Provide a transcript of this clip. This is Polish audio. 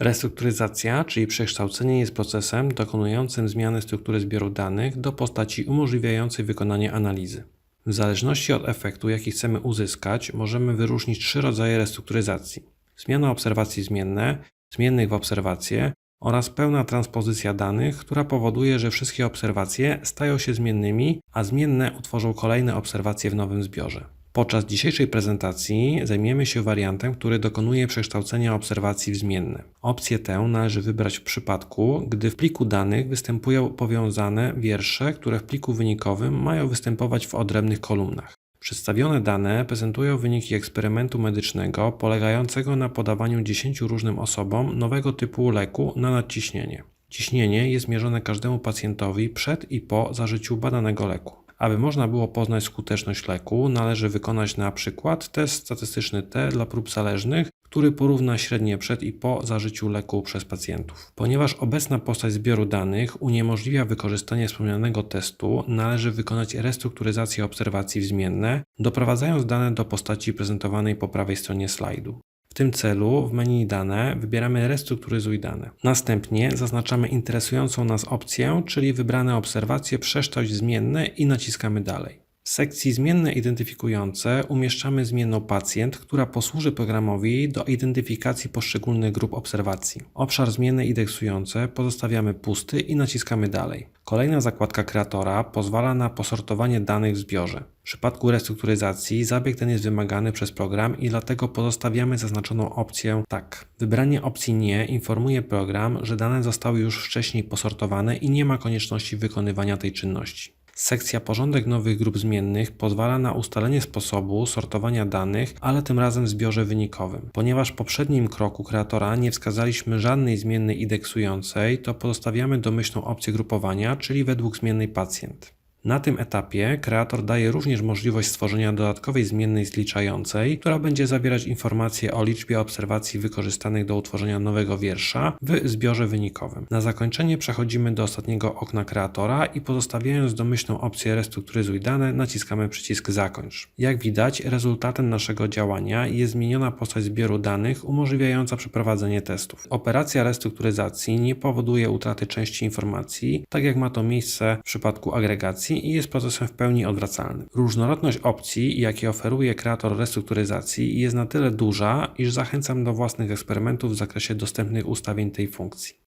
Restrukturyzacja, czyli przekształcenie, jest procesem dokonującym zmiany struktury zbioru danych do postaci umożliwiającej wykonanie analizy. W zależności od efektu, jaki chcemy uzyskać, możemy wyróżnić trzy rodzaje restrukturyzacji: zmiana obserwacji zmienne, zmiennych w obserwacje oraz pełna transpozycja danych, która powoduje, że wszystkie obserwacje stają się zmiennymi, a zmienne utworzą kolejne obserwacje w nowym zbiorze. Podczas dzisiejszej prezentacji zajmiemy się wariantem, który dokonuje przekształcenia obserwacji w zmienne. Opcję tę należy wybrać w przypadku, gdy w pliku danych występują powiązane wiersze, które w pliku wynikowym mają występować w odrębnych kolumnach. Przedstawione dane prezentują wyniki eksperymentu medycznego polegającego na podawaniu 10 różnym osobom nowego typu leku na nadciśnienie. Ciśnienie jest mierzone każdemu pacjentowi przed i po zażyciu badanego leku. Aby można było poznać skuteczność leku, należy wykonać na przykład test statystyczny T dla prób zależnych, który porówna średnie przed i po zażyciu leku przez pacjentów. Ponieważ obecna postać zbioru danych uniemożliwia wykorzystanie wspomnianego testu, należy wykonać restrukturyzację obserwacji w zmienne, doprowadzając dane do postaci prezentowanej po prawej stronie slajdu. W tym celu w menu Dane wybieramy Restrukturyzuj dane. Następnie zaznaczamy interesującą nas opcję, czyli wybrane obserwacje przeszczać w zmienne i naciskamy Dalej. W sekcji Zmienne identyfikujące umieszczamy zmienną pacjent, która posłuży programowi do identyfikacji poszczególnych grup obserwacji. Obszar Zmienne indeksujące pozostawiamy pusty i naciskamy Dalej. Kolejna zakładka kreatora pozwala na posortowanie danych w zbiorze. W przypadku restrukturyzacji zabieg ten jest wymagany przez program i dlatego pozostawiamy zaznaczoną opcję Tak. Wybranie opcji Nie informuje program, że dane zostały już wcześniej posortowane i nie ma konieczności wykonywania tej czynności. Sekcja Porządek nowych grup zmiennych pozwala na ustalenie sposobu sortowania danych, ale tym razem w zbiorze wynikowym. Ponieważ w poprzednim kroku kreatora nie wskazaliśmy żadnej zmiennej indeksującej, to pozostawiamy domyślną opcję grupowania, czyli według zmiennej pacjent. Na tym etapie kreator daje również możliwość stworzenia dodatkowej zmiennej zliczającej, która będzie zawierać informacje o liczbie obserwacji wykorzystanych do utworzenia nowego wiersza w zbiorze wynikowym. Na zakończenie przechodzimy do ostatniego okna kreatora i pozostawiając domyślną opcję restrukturyzuj dane, naciskamy przycisk zakończ. Jak widać, rezultatem naszego działania jest zmieniona postać zbioru danych umożliwiająca przeprowadzenie testów. Operacja restrukturyzacji nie powoduje utraty części informacji, tak jak ma to miejsce w przypadku agregacji i jest procesem w pełni odwracalnym. Różnorodność opcji, jakie oferuje kreator restrukturyzacji, jest na tyle duża, iż zachęcam do własnych eksperymentów w zakresie dostępnych ustawień tej funkcji.